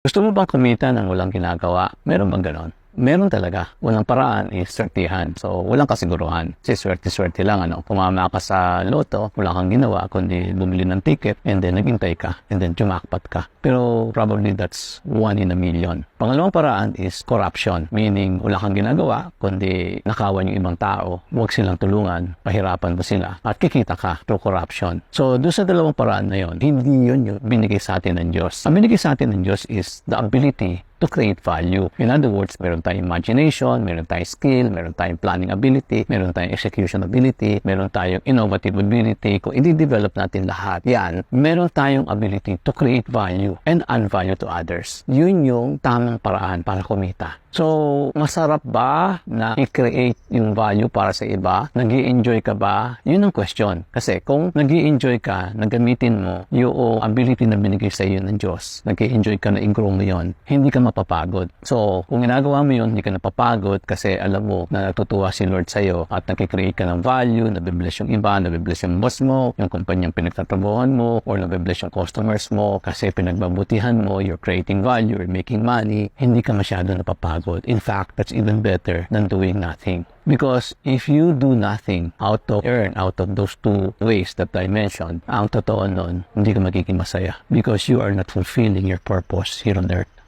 Gusto mo bang kumita ng walang ginagawa? Meron bang ganon? Meron talaga. Unang paraan is swertihan. So, walang kasiguruhan. Kasi swerte-swerte lang. Ano? Pumama ka sa loto, wala kang ginawa, kundi bumili ng ticket, and then naghintay ka, and then jumakpat ka. Pero probably that's one in a million. Pangalawang paraan is corruption. Meaning, wala kang ginagawa, kundi nakawan yung ibang tao. Huwag silang tulungan, pahirapan mo sila, at kikita ka through corruption. So, doon sa dalawang paraan na yon, hindi yun yung binigay sa atin ng Diyos. Ang binigay sa atin ng Diyos is the ability to create value. In other words, meron tayong imagination, meron tayong skill, meron tayong planning ability, meron tayong execution ability, meron tayong innovative ability. Kung i-develop natin lahat yan, meron tayong ability to create value and add value to others. Yun yung tamang paraan para kumita. So, masarap ba na i-create yung value para sa iba? nag enjoy ka ba? Yun ang question. Kasi kung nag enjoy ka, nagamitin mo yung ability na binigay sa iyo ng Diyos, nag enjoy ka na i-grow mo yun, hindi ka mapapagod. So, kung ginagawa mo yun, hindi ka napapagod kasi alam mo na natutuwa si Lord sa iyo at nag-create ka ng value, nabibless yung iba, nabibless yung boss mo, yung kumpanyang pinagtatrabahoan mo, or nabibless yung customers mo kasi pinagbabutihan mo, you're creating value, you're making money, hindi ka masyado napapagod. In fact, that's even better than doing nothing. Because if you do nothing out of earn out of those two ways that I mentioned, ang totoo nun, hindi ka magiging masaya because you are not fulfilling your purpose here on earth.